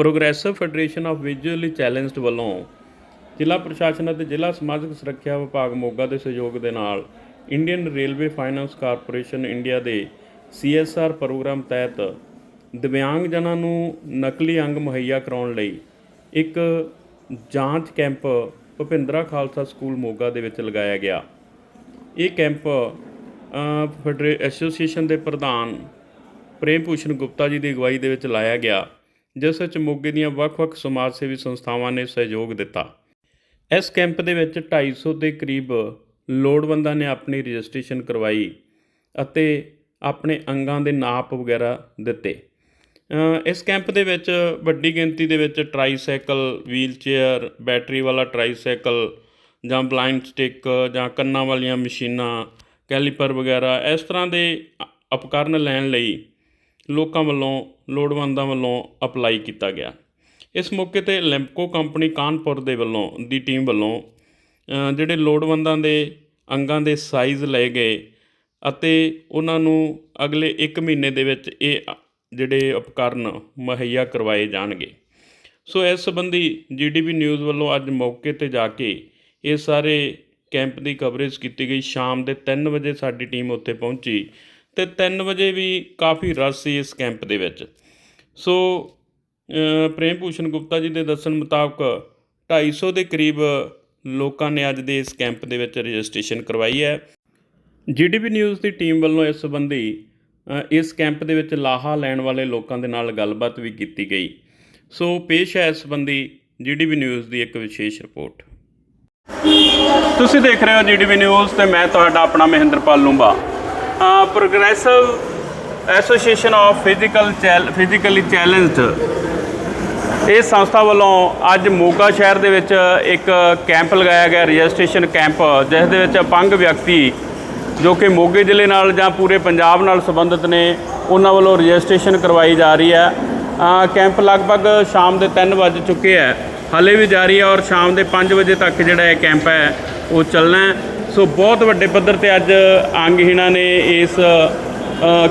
Progressive federation of visually challenged ਵੱਲੋਂ ਜ਼ਿਲ੍ਹਾ ਪ੍ਰਸ਼ਾਸਨ ਅਤੇ ਜ਼ਿਲ੍ਹਾ ਸਮਾਜਿਕ ਸੁਰੱਖਿਆ ਵਿਭਾਗ ਮੋਗਾ ਦੇ ਸਹਿਯੋਗ ਦੇ ਨਾਲ Indian railway finance corporation India ਦੇ CSR ਪ੍ਰੋਗਰਾਮ ਤਹਿਤ ਦਿਵਿਆਂਗ ਜਨਾਂ ਨੂੰ ਨਕਲੀ ਅੰਗ ਮੁਹੱਈਆ ਕਰਾਉਣ ਲਈ ਇੱਕ ਜਾਂਚ ਕੈਂਪ ਭੁਪਿੰਦਰਾ ਖਾਲਸਾ ਸਕੂਲ ਮੋਗਾ ਦੇ ਵਿੱਚ ਲਗਾਇਆ ਗਿਆ। ਇਹ ਕੈਂਪ ਫੈਡਰੇ, ਐਸੋਸੀਏਸ਼ਨ ਦੇ ਪ੍ਰਧਾਨ ਪ੍ਰੇਮ ਭੂਸ਼ਣ ਗੁਪਤਾ ਜੀ ਦੀ ਅਗਵਾਈ ਦੇ ਵਿੱਚ ਲਾਇਆ ਗਿਆ। ਜਿਸ ਵਿੱਚ ਮੋਗੇ ਦੀਆਂ ਵੱਖ-ਵੱਖ ਸਮਾਜ ਸੇਵੀ ਸੰਸਥਾਵਾਂ ਨੇ ਸਹਿਯੋਗ ਦਿੱਤਾ। ਇਸ ਕੈਂਪ ਦੇ ਵਿੱਚ 250 ਦੇ ਕਰੀਬ ਲੋੜਵੰਦਾਂ ਨੇ ਆਪਣੀ ਰਜਿਸਟ੍ਰੇਸ਼ਨ ਕਰਵਾਈ ਅਤੇ ਆਪਣੇ ਅੰਗਾਂ ਦੇ ਨਾਪ ਵਗੈਰਾ ਦਿੱਤੇ। ਇਸ ਕੈਂਪ ਦੇ ਵਿੱਚ ਵੱਡੀ ਗਿਣਤੀ ਦੇ ਵਿੱਚ ਟਰਾਈਸਾਈਕਲ, ਵੀਲਚੇਅਰ, ਬੈਟਰੀ ਵਾਲਾ ਟਰਾਈਸਾਈਕਲ ਜਾਂ ਬਲਾਈਂਡ ਸਟਿਕ ਜਾਂ ਕੰਨਾਂ ਵਾਲੀਆਂ ਮਸ਼ੀਨਾਂ, ਕੈਲੀਪਰ ਵਗੈਰਾ ਇਸ ਤਰ੍ਹਾਂ ਦੇ ਅ- ਉਪਕਰਨ ਲੈਣ ਲਈ ਲੋਕਾਂ ਵੱਲੋਂ, ਲੋੜਵੰਦਾਂ ਵੱਲੋਂ ਅਪਲਾਈ ਕੀਤਾ ਗਿਆ। ਇਸ ਮੌਕੇ ਤੇ ਲੈਂਪਕੋ ਕੰਪਨੀ ਕਾਨਪੁਰ ਦੇ ਵੱਲੋਂ ਦੀ ਟੀਮ ਵੱਲੋਂ ਜਿਹੜੇ ਲੋੜਵੰਦਾਂ ਦੇ ਅੰਗਾਂ ਦੇ ਸਾਈਜ਼ ਲਏ ਗਏ ਅਤੇ ਉਹਨਾਂ ਨੂੰ ਅਗਲੇ 1 ਮਹੀਨੇ ਦੇ ਵਿੱਚ ਇਹ ਜਿਹੜੇ ਉਪਕਰਨ ਮੁਹੱਈਆ ਕਰਵਾਏ ਜਾਣਗੇ। ਸੋ ਇਸ ਸੰਬੰਧੀ ਜੀਡੀਪੀ ਨਿਊਜ਼ ਵੱਲੋਂ ਅੱਜ ਮੌਕੇ ਤੇ ਜਾ ਕੇ ਇਹ ਸਾਰੇ ਕੈਂਪ ਦੀ ਕਵਰੇਜ ਕੀਤੀ ਗਈ। ਸ਼ਾਮ ਦੇ 3 ਵਜੇ ਸਾਡੀ ਟੀਮ ਉੱਥੇ ਪਹੁੰਚੀ। ਤੇ 3 ਵਜੇ ਵੀ ਕਾਫੀ ਰਸ਼ ਸੀ ਇਸ ਕੈਂਪ ਦੇ ਵਿੱਚ। ਸੋ ਪ੍ਰੇਮ ਭੂਸ਼ਣ ਗੁਪਤਾ ਜੀ ਦੇ ਦੱਸਣ ਮੁਤਾਬਕ 250 ਦੇ ਕਰੀਬ ਲੋਕਾਂ ਨੇ ਅੱਜ ਦੇ ਇਸ ਕੈਂਪ ਦੇ ਵਿੱਚ ਰਜਿਸਟ੍ਰੇਸ਼ਨ ਕਰਵਾਈ ਹੈ। ਜੀਡੀਪੀ ਨਿਊਜ਼ ਦੀ ਟੀਮ ਵੱਲੋਂ ਇਸ ਸੰਬੰਧੀ ਇਸ ਕੈਂਪ ਦੇ ਵਿੱਚ ਲਾਹਾ ਲੈਣ ਵਾਲੇ ਲੋਕਾਂ ਦੇ ਨਾਲ ਗੱਲਬਾਤ ਵੀ ਕੀਤੀ ਗਈ। ਸੋ, ਪੇਸ਼ ਹੈ ਇਸ ਸੰਬੰਧੀ ਜੀਡੀਪੀ ਨਿਊਜ਼ ਦੀ ਇੱਕ ਵਿਸ਼ੇਸ਼ ਰਿਪੋਰਟ। ਤੁਸੀਂ ਦੇਖ ਰਹੇ ਹੋ ਜੀਡੀਪੀ ਨਿਊਜ਼ ਤੇ ਮੈਂ ਤੁਹਾਡਾ ਆਪਣਾ Mahinderpal Lumba. Progressive association of physical ਚੈਲ physically challenged ਇਹ ਸੰਸਥਾ ਵੱਲੋਂ ਅੱਜ ਮੋਗਾ ਸ਼ਹਿਰ ਦੇ ਵਿੱਚ ਇੱਕ ਕੈਂਪ ਲਗਾਇਆ ਗਿਆ, ਰਜਿਸਟ੍ਰੇਸ਼ਨ ਕੈਂਪ, ਜਿਸ ਦੇ ਵਿੱਚ ਅਪੰਗ ਵਿਅਕਤੀ ਜੋ ਕਿ ਮੋਗੇ ਜ਼ਿਲ੍ਹੇ ਨਾਲ ਜਾਂ ਪੂਰੇ ਪੰਜਾਬ ਨਾਲ ਸੰਬੰਧਿਤ ਨੇ, ਉਹਨਾਂ ਵੱਲੋਂ ਰਜਿਸਟ੍ਰੇਸ਼ਨ ਕਰਵਾਈ ਜਾ ਰਹੀ ਹੈ। ਕੈਂਪ ਲਗਭਗ ਸ਼ਾਮ ਦੇ 3 ਵੱਜ ਚੁੱਕੇ ਹੈ, ਹਾਲੇ ਵੀ ਜਾਰੀ ਹੈ ਔਰ ਸ਼ਾਮ ਦੇ 5 ਵਜੇ ਤੱਕ ਜਿਹੜਾ ਇਹ ਕੈਂਪ ਹੈ, ਉਹ ਚੱਲਣਾ ਸੋ ਬਹੁਤ ਵੱਡੇ ਪੱਧਰ ਤੇ ਅੱਜ ਅੰਗਹੀਣਾਂ ਨੇ ਇਸ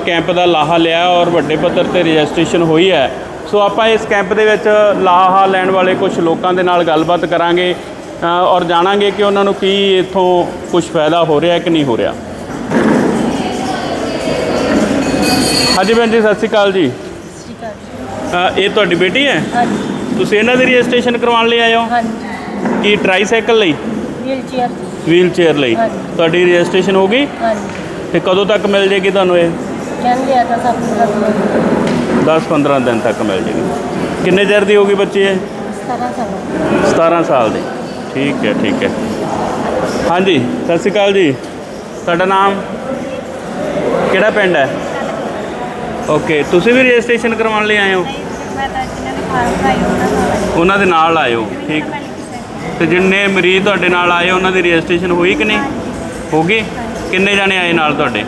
ਕੈਂਪ ਦਾ ਲਾਹਾ ਲਿਆ ਔਰ ਵੱਡੇ ਪੱਧਰ ਤੇ ਰਜਿਸਟ੍ਰੇਸ਼ਨ ਹੋਈ ਹੈ। ਸੋ ਆਪਾਂ ਇਸ ਕੈਂਪ ਦੇ ਵਿੱਚ ਲਾਹਾ ਲੈਣ ਵਾਲੇ ਕੁਝ ਲੋਕਾਂ ਦੇ ਨਾਲ ਗੱਲਬਾਤ ਕਰਾਂਗੇ ਔਰ ਜਾਣਾਂਗੇ ਕਿ ਉਹਨਾਂ ਨੂੰ ਕੀ ਇੱਥੋਂ ਕੁਝ ਫਾਇਦਾ ਹੋ ਰਿਹਾ ਕਿ ਨਹੀਂ ਹੋ ਰਿਹਾ। ਹਾਂਜੀ ਭੈਣ ਜੀ ਸਤਿ ਸ਼੍ਰੀ ਅਕਾਲ ਜੀ। ਇਹ ਤੁਹਾਡੀ ਬੇਟੀ ਹੈ? ਹਾਂਜੀ। ਤੁਸੀਂ ਇਹਨਾਂ ਦੀ ਰਜਿਸਟ੍ਰੇਸ਼ਨ ਕਰਵਾਉਣ ਲਈ ਆਏ ਹੋ? ਹਾਂਜੀ। ਕੀ ਟਰਾਈਸਾਈਕਲ ਲਈ? ਵੀਲ ਚੇਅਰ ਵੀਲ ਚੇਅਰ ਲਈ। ਹਾਂਜੀ। ਤੁਹਾਡੀ ਰਜਿਸਟ੍ਰੇਸ਼ਨ ਹੋ ਗਈ? ਹਾਂਜੀ। ਤੇ ਕਦੋਂ ਤੱਕ ਮਿਲ ਜੇਗੀ ਤੁਹਾਨੂੰ ਇਹ? ਕਹਿੰਦੇ ਆ ਤਾਂ ਸਭ ਕੁਝ 10-15 ਦਿਨ। ਤੱਕ ਮਿਲ ਜੇਗੀ। ਕਿੰਨੇ ਚਿਰ ਦੀ ਹੋਗੀ ਬੱਚੀ ਇਹ? ਤਰ੍ਹਾਂ ਸਾਰਾ 17 ਸਾਲ ਦੀ। ਠੀਕ ਹੈ ਠੀਕ ਹੈ। ਹਾਂਜੀ ਸਤਿ ਸ਼੍ਰੀ ਅਕਾਲ ਜੀ। ਤੁਹਾਡਾ ਨਾਮ? ਕਿਹੜਾ ਪਿੰਡ ਹੈ? ਓਕੇ ਤੁਸੀਂ ਵੀ ਰਜਿਸਟ੍ਰੇਸ਼ਨ ਕਰਵਾਉਣ ਲਈ ਆਏ ਹੋ? ਮੈਂ ਤਾਂ ਜਿਹਨਾਂ ਨੇ ਫਾਰਮ ਭਰਾਈ ਉਹਨਾਂ ਨਾਲ। ਉਹਨਾਂ ਦੇ ਨਾਲ ਆਇਓ ਠੀਕ। ਤੇ ਜਿੰਨੇ ਮਰੀਜ਼ ਤੁਹਾਡੇ ਨਾਲ ਆਏ ਉਹਨਾਂ ਦੀ ਰਜਿਸਟ੍ਰੇਸ਼ਨ ਹੋਈ ਕਿ ਨਹੀਂ? ਹੋ ਗਈ? ਕਿੰਨੇ ਜਾਣੇ ਆਏ ਨਾਲ ਤੁਹਾਡੇ?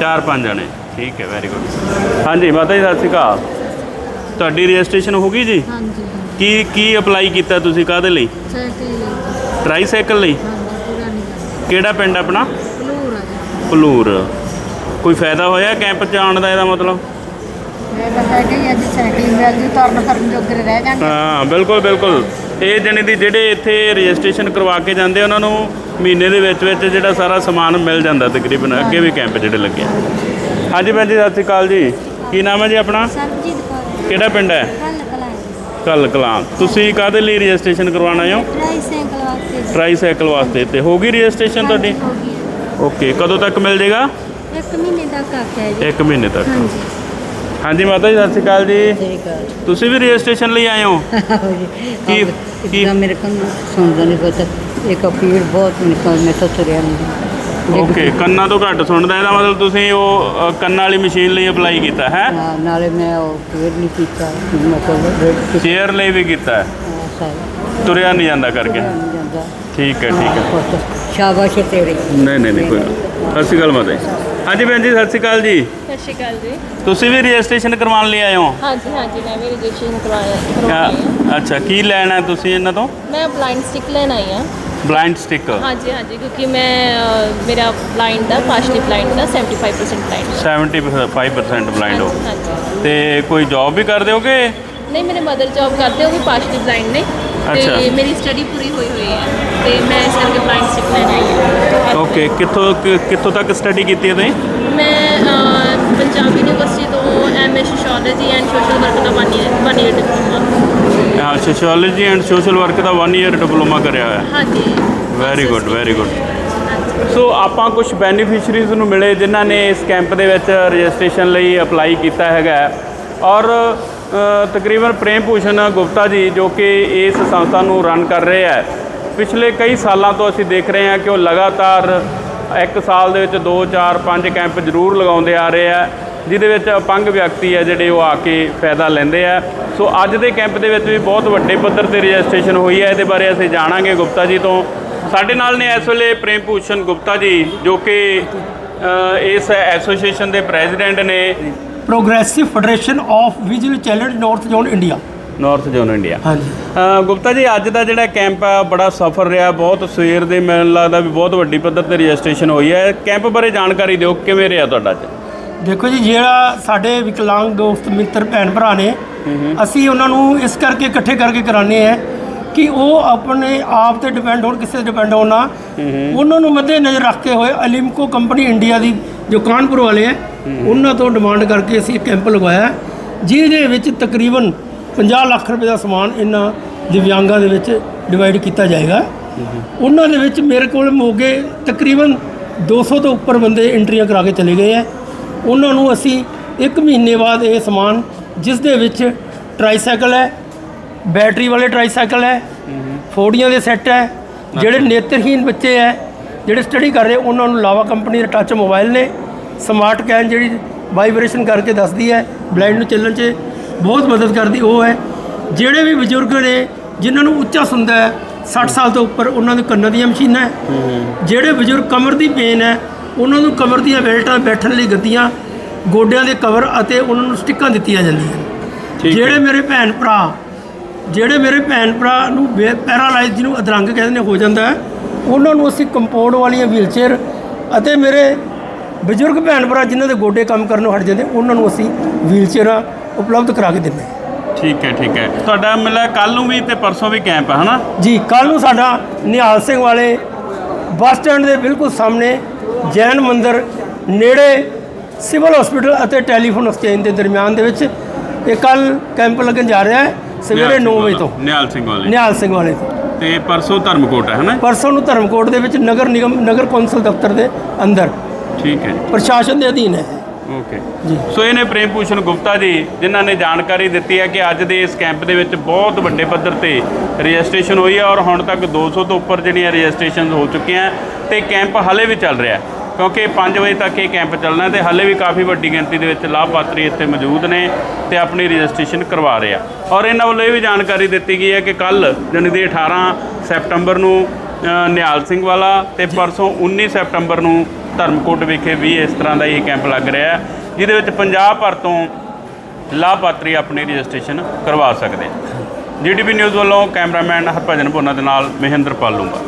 ਚਾਰ ਪੰਜ ਜਣੇ। ਠੀਕ ਹੈ ਵੈਰੀ ਗੁੱਡ ਹਾਂਜੀ ਮਾਤਾ ਜੀ ਸਤਿ ਸ਼੍ਰੀ ਅਕਾਲ। ਤੁਹਾਡੀ ਰਜਿਸਟ੍ਰੇਸ਼ਨ ਹੋ ਗਈ ਜੀ? ਹਾਂਜੀ ਕੀ ਕੀ ਅਪਲਾਈ ਕੀਤਾ ਤੁਸੀਂ ਕਾਹਦੇ ਲਈ? ਸਾਈਕਲ ਟਰਾਈਸਾਈਕਲ ਲਈ? ਹਾਂਜੀ ਪੂਰਾ ਨਹੀਂ ਕਿਹੜਾ ਪਿੰਡ ਆਪਣਾ? ਆ ਪਲੂਰ ਕੋਈ ਫਾਇਦਾ ਹੋਇਆ ਕੈਂਪ 'ਚ ਆਉਣ ਦਾ ਇਹਦਾ ਮਤਲਬ? ਇਹ ਤਾਂ ਹੈਗਾ ਹੀ ਅੱਜ ਸਾਈਕਲਿੰਗ ਮਿਲ ਜੂ ਤੁਰਨ ਫਿਰਨ ਜੋਗਰੇ ਰਹਿ ਜਾਂਗੇ ਹਾਂ ਬਿਲਕੁਲ ਬਿਲਕੁਲ। ਇਹ ਜਣੇ ਦੀ ਜਿਹੜੇ ਇੱਥੇ ਰਜਿਸਟ੍ਰੇਸ਼ਨ ਕਰਵਾ ਕੇ ਜਾਂਦੇ ਉਹਨਾਂ ਨੂੰ ਮਹੀਨੇ ਦੇ ਵਿੱਚ ਵਿੱਚ ਜਿਹੜਾ ਸਾਰਾ ਸਮਾਨ ਮਿਲ ਜਾਂਦਾ ਤਕਰੀਬਨ ਅੱਗੇ ਵੀ ਕੈਂਪ ਜਿਹੜੇ ਲੱਗੇ। ਹਾਂਜੀ ਭੈਣ ਜੀ ਸਤਿ ਸ਼੍ਰੀ ਅਕਾਲ ਜੀ। ਕੀ ਨਾਮ ਹੈ ਜੀ ਆਪਣਾ? ਸਰਬਜੀਤ ਕੌਰ। ਕਿਹੜਾ ਪਿੰਡ ਹੈ? ਕੱਲ ਕੱਲ। ਤੁਸੀਂ ਕਾਹਦੇ ਲਈ ਰਜਿਸਟ੍ਰੇਸ਼ਨ ਕਰਵਾਉਣ ਹੋ? ਟ੍ਰਾਈਸਾਈਕਲ ਵਾਸਤੇ ਟਰਾਈਸਾਈਕਲ ਵਾਸਤੇ ਤੇ ਹੋ ਗਈ ਰਜਿਸਟ੍ਰੇਸ਼ਨ ਤੁਹਾਡੀ? ਹੋ ਗਈ। ਓਕੇ ਕਦੋਂ ਤੱਕ ਮਿਲ ਜਾਏਗਾ? ਇੱਕ ਮਹੀਨੇ ਤੱਕ ਆਖਿਆ ਜੀ। 1 ਮਹੀਨੇ ਤੱਕ। ਹਾਂਜੀ। ਹਾਂਜੀ ਮਾਤਾ ਜੀ ਸਤਿ ਸ਼੍ਰੀ ਅਕਾਲ ਜੀ। ਠੀਕ ਤੁਸੀਂ ਵੀ ਰਜਿਸਟ੍ਰੇਸ਼ਨ ਲਈ ਆਏ ਹੋ? ਕੀ- ਕੀ- ਕੀ ਮੇਰੇ ਕੋਲ ਸੁਣਦਾ ਨਹੀਂ ਪਤਾ ਇੱਕ ਪੀੜ ਬਹੁਤ ਨਿਕਲ ਮੈਂ ਤਾਂ ਤੁਰਿਆ ਨਹੀਂ ਓਕੇ ਕੰਨਾਂ ਤੋਂ ਘੱਟ ਸੁਣਦਾ ਇਹਦਾ ਮਤਲਬ ਤੁਸੀਂ ਉਹ ਅ, ਕੰਨਾਂ ਵਾਲੀ ਮਸ਼ੀਨ ਲਈ ਅਪਲਾਈ ਕੀਤਾ ਹੈ? ਹਾਂ, ਨਾਲੇ ਮੈਂ ਉਹ ਪੀੜ ਨਹੀਂ ਕੀਤਾ ਕੀਤਾ। ਚੇਅਰ ਲਈ ਵੀ ਕੀਤਾ। ਹੈ ਸਾਰਾ ਤੁਰਿਆ ਨਹੀਂ ਜਾਂਦਾ ਕਰਕੇ। ਨਹੀਂ ਜਾਂਦਾ। ਠੀਕ ਹੈ ਠੀਕ ਹੈ। ਪੁੱਤ ਸ਼ਾਬਾਸ਼ ਤੇਰੀ। ਨਹੀਂ ਨਹੀਂ ਨਹੀਂ ਕੋਈ ਗੱਲ। ਸਤਿ ਸ਼੍ਰੀ ਅਕਾਲ ਮਾਤਾ ਜੀ। ਹਾਂਜੀ ਭੈਣ ਜੀ ਸਤਿ ਸ਼੍ਰੀ ਅਕਾਲ ਜੀ। ਸਤਿ ਸ਼੍ਰੀ ਅਕਾਲ ਜੀ। ਤੁਸੀਂ ਵੀ ਰਜਿਸਟ੍ਰੇਸ਼ਨ ਕਰਵਾਉਣ ਲਈ ਆਏ ਹੋ? ਹਾਂਜੀ ਹਾਂਜੀ ਮੈਂ ਵੀ ਰਜਿਸਟ੍ਰੇਸ਼ਨ ਕਰਵਾਇਆ ਕਰਵਾਉਣੀ ਕਿਆ- ਅੱਛਾ ਕੀ ਲੈਣਾ ਹੈ ਤੁਸੀਂ ਇਹਨਾਂ ਤੋਂ? ਹੈ ਮੈਂ ਬਲਾਈਂਡ ਸਟਿਕ ਲੈਣ ਆਈ ਹਾਂ। Blind stick. ਹਾਂਜੀ ਹਾਂਜੀ ਕਿਉਂਕਿ ਮੈਂ ਅ, ਮੇਰਾ ਬਲਾਈਂਡ ਦਾ ਪਾਰਸ਼ਲੀ ਬਲਾਈਂਡ ਦਾ 75% ਬਲਾਈਂਡ 75% ਬਲਾਈਂਡ ਹੋ। ਹਾਂਜੀ ਤੇ ਕੋਈ ਜੌਬ ਵੀ ਕਰਦੇ ਹੋਗੇ ਨਹੀਂ ਮੇਰੇ ਮਦਰ ਜੌਬ ਕਰਦੇ ਉਹ ਵੀ ਪਾਰਸ਼ਲੀ ਬਲਾਈਂਡ ਨੇ। ਅੱਛਾ। ਤੇ ਮੇਰੀ ਸਟੱਡੀ ਪੂਰੀ ਹੋਈ ਹੋਈ ਹੈ। ਤੇ ਮੈਂ ਇਸ ਕਰਕੇ ਬਲਾਈਂਡ ਸਿੱਖ ਲੈਣ ਆਈ ਹਾਂ। ਓਕੇ ਕਿੱਥੋਂ ਕਿ- ਕਿੱਥੋਂ ਤੱਕ ਸਟੱਡੀ ਕੀਤੀ ਹੈ ਤੁਸੀਂ? ਮੈਂ ਅਹ, ਪੰਜਾਬ ਯੂਨੀਵਰਸਿਟੀ ਤੋਂ MA sociology and social work the one year diploma sociology and social work the 1 year diploma ਕਰਿਆ ਹੋਇਆ। ਹਾਂਜੀ। ਵੈਰੀ ਗੁੱਡ ਵੈਰੀ ਗੁੱਡ ਹਾਂਜੀ। ਸੋ ਆਪਾਂ ਕੁਝ ਬੈਨੀਫੀਸ਼ੀਅਰੀਜ਼ ਨੂੰ ਮਿਲੇ ਜਿਨ੍ਹਾਂ ਨੇ ਇਸ ਕੈਂਪ ਦੇ ਵਿੱਚ ਰਜਿਸਟ੍ਰੇਸ਼ਨ ਲਈ ਅਪਲਾਈ ਕੀਤਾ ਹੈਗਾ ਹੈ। ਔਰ ਅ, ਤਕਰੀਬਨ ਪ੍ਰੇਮ ਭੂਸ਼ਣ ਗੁਪਤਾ ਜੀ ਜੋ ਕਿ ਇਸ ਸੰਸਥਾ ਨੂੰ ਰਨ ਕਰ ਰਹੇ ਹੈ। ਪਿਛਲੇ ਕਈ ਸਾਲਾਂ ਤੋਂ ਅਸੀਂ ਦੇਖ ਰਹੇ ਹਾਂ ਕਿ ਉਹ ਲਗਾਤਾਰ ਇੱਕ ਸਾਲ ਦੇ ਵਿੱਚ 2 4 5 ਕੈਂਪ ਜ਼ਰੂਰ ਲਗਾਉਂਦੇ ਆ ਰਹੇ ਆ, ਜਿਹਦੇ ਵਿੱਚ ਅਪੰਗ ਵਿਅਕਤੀ ਹੈ ਜਿਹੜੇ ਉਹ ਆ ਕੇ ਫਾਇਦਾ ਲੈਂਦੇ ਆ। ਸੋ ਅੱਜ ਦੇ ਕੈਂਪ ਦੇ ਵਿੱਚ ਵੀ ਬਹੁਤ ਵੱਡੇ ਪੱਧਰ ਤੇ ਰਜਿਸਟ੍ਰੇਸ਼ਨ ਹੋਈ ਹੈ ਇਹਦੇ ਬਾਰੇ ਅਸੀਂ ਜਾਣਾਂਗੇ ਗੁਪਤਾ ਜੀ ਤੋਂ। ਸਾਡੇ ਨਾਲ ਨੇ ਇਸ ਵੇਲੇ ਪ੍ਰੇਮ ਭੂਸ਼ਣ ਗੁਪਤਾ ਜੀ, ਜੋ ਕਿ ਇਸ ਐਸੋਸੀਏਸ਼ਨ ਦੇ ਪ੍ਰੈਜ਼ੀਡੈਂਟ ਨੇ। Progressive federation of visual challenge north zone India north zone India ਹਾਂਜੀ। ਗੁਪਤਾ ਜੀ ਅੱਜ ਦਾ ਜਿਹੜਾ ਕੈਂਪ ਆ ਬੜਾ ਸਫਲ ਰਿਹਾ ਬਹੁਤ ਸਵੇਰ ਦੇ ਮੈਨੂੰ ਲੱਗਦਾ ਵੀ ਬਹੁਤ ਵੱਡੀ ਪੱਧਰ ਤੇ ਰਜਿਸਟ੍ਰੇਸ਼ਨ ਹੋਈ ਹੈ। ਕੈਂਪ ਬਾਰੇ ਜਾਣਕਾਰੀ ਦਿਓ ਕਿਵੇਂ ਰਿਹਾ ਤੁਹਾਡਾ ਅੱਜ? ਦੇਖੋ ਜੀ ਜਿਹੜਾ ਸਾਡੇ ਵਿਕਲਾਂਗ ਦੋਸਤ ਮਿੱਤਰ ਭੈਣ ਭਰਾ ਨੇ ਅਸੀਂ ਉਹਨਾਂ ਨੂੰ ਇਸ ਕਰਕੇ ਇਕੱਠੇ ਕਰਕੇ ਕਰਾਣੇ ਆ ਕਿ ਉਹ ਆਪਣੇ ਆਪ ਤੇ ਡਿਪੈਂਡ ਹੋਣ ਕਿਸੇ ਤੇ ਡਿਪੈਂਡ ਹੋਣ ਨਾ। ਉਹਨਾਂ ਨੂੰ ਮੱਦੇ ਨਜ਼ਰ ਰੱਖਦੇ ਹੋਏ ਅਲਿਮਕੋ ਕੰਪਨੀ ਇੰਡੀਆ ਦੀ ਜੋ ਕਾਨਪੁਰ ਵਾਲੇ ਹੈ ਉਹਨਾਂ ਤੋਂ ਡਿਮਾਂਡ ਕਰਕੇ ਅਸੀਂ ਕੈਂਪ ਲਗਵਾਇਆ। ਜਿਹਦੇ ਵਿੱਚ ਤਕਰੀਬਨ 50 ਲੱਖ ਰੁਪਏ ਦਾ ਸਮਾਨ ਇਹਨਾਂ ਦਿਵਿਆਂਗਾਂ ਦੇ ਵਿੱਚ ਡਿਵਾਈਡ ਕੀਤਾ ਜਾਏਗਾ। ਉਹਨਾਂ ਦੇ ਵਿੱਚ ਮੇਰੇ ਕੋਲ ਮੋਗੇ ਤਕਰੀਬਨ 200 ਤੋਂ ਉੱਪਰ ਬੰਦੇ ਐਂਟਰੀਆਂ ਕਰਾ ਕੇ ਚਲੇ ਗਏ ਹੈ ਉਹਨਾਂ ਨੂੰ ਅਸੀਂ ਇੱਕ ਮਹੀਨੇ ਬਾਅਦ ਇਹ ਸਮਾਨ ਜਿਸ ਦੇ ਵਿੱਚ ਟਰਾਈਸਾਈਕਲ ਹੈ ਬੈਟਰੀ ਵਾਲੇ ਟਰਾਈਸਾਈਕਲ ਹੈ ਫੋੜੀਆਂ ਦੇ ਸੈੱਟ ਹੈ ਜਿਹੜੇ ਨੇਤਰਹੀਨ ਬੱਚੇ ਹੈ ਜਿਹੜੇ ਸਟੱਡੀ ਕਰ ਰਹੇ ਉਹਨਾਂ ਨੂੰ ਲਾਵਾ ਕੰਪਨੀ ਦੇ ਟੱਚ ਮੋਬਾਈਲ ਨੇ। ਸਮਾਰਟ ਕੈਨ ਜਿਹੜੀ ਵਾਈਬ੍ਰੇਸ਼ਨ ਕਰਕੇ ਦੱਸਦੀ ਹੈ ਬਲਾਈਂਡ ਨੂੰ ਚੱਲਣ 'ਚ ਬਹੁਤ ਮਦਦ ਕਰਦੀ ਉਹ ਹੈ। ਜਿਹੜੇ ਵੀ ਬਜ਼ੁਰਗ ਨੇ ਜਿਨ੍ਹਾਂ ਨੂੰ ਉੱਚਾ ਸੁਣਦਾ ਹੈ 60 ਸਾਲ ਤੋਂ ਉੱਪਰ ਉਹਨਾਂ ਦੇ ਕੰਨਾਂ ਦੀਆਂ ਮਸ਼ੀਨਾਂ ਹੈ। ਜਿਹੜੇ ਬਜ਼ੁਰਗ ਕਮਰ ਦੀ ਪੇਨ ਹੈ ਉਹਨਾਂ ਨੂੰ ਕਮਰ ਦੀਆਂ ਬੈਲਟਾਂ ਬੈਠਣ ਲਈ ਗੱਦੀਆਂ ਗੋਡਿਆਂ ਦੇ ਕਵਰ ਅਤੇ ਉਹਨਾਂ ਨੂੰ ਸਟਿੱਕਾਂ ਦਿੱਤੀਆਂ ਜਾਂਦੀਆਂ। ਜਿਹੜੇ ਮੇਰੇ ਭੈਣ ਭਰਾ ਜਿਹੜੇ ਮੇਰੇ ਭੈਣ ਭਰਾ ਨੂੰ ਪੈਰਾਲਾਈਜ਼ ਜਿਹਨੂੰ ਅਧਰੰਗ ਕਹਿੰਦੇ ਨੇ ਹੋ ਜਾਂਦਾ ਹੈ ਉਹਨਾਂ ਨੂੰ ਅਸੀਂ ਕੰਪਾਊਂਡ ਵਾਲੀਆਂ ਵੀਲਚੇਅਰ ਅਤੇ ਮੇਰੇ ਬਜ਼ੁਰਗ ਭੈਣ ਭਰਾ ਜਿਨ੍ਹਾਂ ਦੇ ਗੋਡੇ ਕੰਮ ਕਰਨੋਂ ਹਟ ਜਾਂਦੇ ਉਹਨਾਂ ਨੂੰ ਅਸੀਂ ਵੀਲਚੇਅਰਾਂ ਉਪਲਬਧ ਕਰਾ ਕੇ ਦਿੰਦੇ। ਹਾਂ ਠੀਕ ਹੈ ਠੀਕ ਹੈ। ਤੁਹਾਡਾ ਮਿਲਿਆ ਕੱਲ ਨੂੰ ਵੀ ਤੇ ਪਰਸੋਂ ਵੀ ਕੈਂਪ ਹੈ ਹਨਾ? ਜੀ ਕੱਲ ਨੂੰ ਸਾਡਾ ਨਿਹਾਲ ਸਿੰਘ ਵਾਲੇ ਬੱਸ ਸਟੈਂਡ ਦੇ ਬਿਲਕੁਲ ਸਾਹਮਣੇ ਜੈਨ ਮੰਦਿਰ ਨੇੜੇ ਸਿਵਲ ਹਸਪੀਟਲ ਅਤੇ ਟੈਲੀਫੋਨ ਐਕਸਚੇਂਜ ਦੇ ਦਰਮਿਆਨ ਦੇ ਵਿੱਚ ਇਹ ਕੱਲ ਕੈਂਪ ਲੱਗਣ ਜਾ ਰਿਹਾ ਹੈ ਸਵੇਰੇ 9 ਵਜੇ ਤੋਂ। ਨਿਹਾਲ ਸਿੰਘ ਵਾਲੇ। ਨਿਹਾਲ ਸਿੰਘ ਵਾਲੇ ਤੋਂ। ਤੇ ਪਰਸੋਂ ਧਰਮਕੋਟ ਹੈ ਹਨਾ? ਪਰਸੋਂ ਨੂੰ ਧਰਮਕੋਟ ਦੇ ਵਿੱਚ ਨਗਰ ਨਿਗਮ ਨਗਰ ਕੌਂਸਲ ਦਫ਼ਤਰ ਦੇ ਅੰਦਰ। ਠੀਕ ਹੈ ਪ੍ਰਸ਼ਾਸਨ ਦੇ ਅਧੀਨ ਹੈ। ਓਕੇ ਜੀ। ਸੋ ਇਹਨੇ ਪ੍ਰੇਮ ਭੂਸ਼ਣ ਗੁਪਤਾ ਜੀ ਜਿਨ੍ਹਾਂ ਨੇ ਜਾਣਕਾਰੀ ਦਿੱਤੀ ਹੈ ਕਿ ਅੱਜ ਦੇ ਇਸ ਕੈਂਪ ਦੇ ਵਿੱਚ ਬਹੁਤ ਵੱਡੇ ਪੱਧਰ ਤੇ ਰਜਿਸਟ੍ਰੇਸ਼ਨ ਹੋਈ ਹੈ ਔਰ ਹੁਣ ਤੱਕ 200 ਤੋਂ ਉੱਪਰ ਜਿਹੜੀਆਂ ਰਜਿਸਟ੍ਰੇਸ਼ਨ ਹੋ ਚੁੱਕੀਆਂ ਤੇ ਕੈਂਪ ਹਾਲੇ ਵੀ ਚੱਲ ਰਿਹਾ ਹੈ। ਕਿਉਂਕਿ 5 ਵਜੇ ਤੱਕ ਇਹ ਕੈਂਪ ਚੱਲਣਾ ਤੇ ਹਾਲੇ ਵੀ ਕਾਫੀ ਵੱਡੀ ਗਿਣਤੀ ਦੇ ਵਿੱਚ ਲਾਭਪਾਤਰੀ ਇੱਥੇ ਮੌਜੂਦ ਨੇ ਤੇ ਆਪਣੀ ਰਜਿਸਟ੍ਰੇਸ਼ਨ ਕਰਵਾ ਰਹੇ ਆ। ਔਰ ਇਹਨਾਂ ਵੱਲੋਂ ਇਹ ਵੀ ਜਾਣਕਾਰੀ ਦਿੱਤੀ ਗਈ ਹੈ ਕਿ ਕੱਲ ਜਾਣੀ ਦੀ 18 ਸੈਪਟੰਬਰ ਨੂੰ ਨਿਹਾਲ ਸਿੰਘ ਵਾਲਾ ਤੇ ਪਰਸੋਂ 19 ਸੈਪਟੰਬਰ ਨੂੰ ਧਰਮਕੋਟ ਵਿਖੇ ਵੀ ਇਸ ਤਰ੍ਹਾਂ ਦਾ ਇਹ ਕੈਂਪ ਲੱਗ ਰਿਹਾ ਹੈ, ਜਿਹਦੇ ਵਿੱਚ ਪੰਜਾਬ ਭਰ ਤੋਂ ਲਾਭਪਾਤਰੀ ਆਪਣੀ ਰਜਿਸਟ੍ਰੇਸ਼ਨ ਕਰਵਾ ਸਕਦੇ ਜੀਟੀਪੀ ਨਿਊਜ਼ ਵੱਲੋਂ ਕੈਮਰਾਮੈਨ ਹਰਭਜਨ ਭੋਨਾ ਦੇ ਨਾਲ ਮਹਿੰਦਰ ਪਾਲੂਗਾ।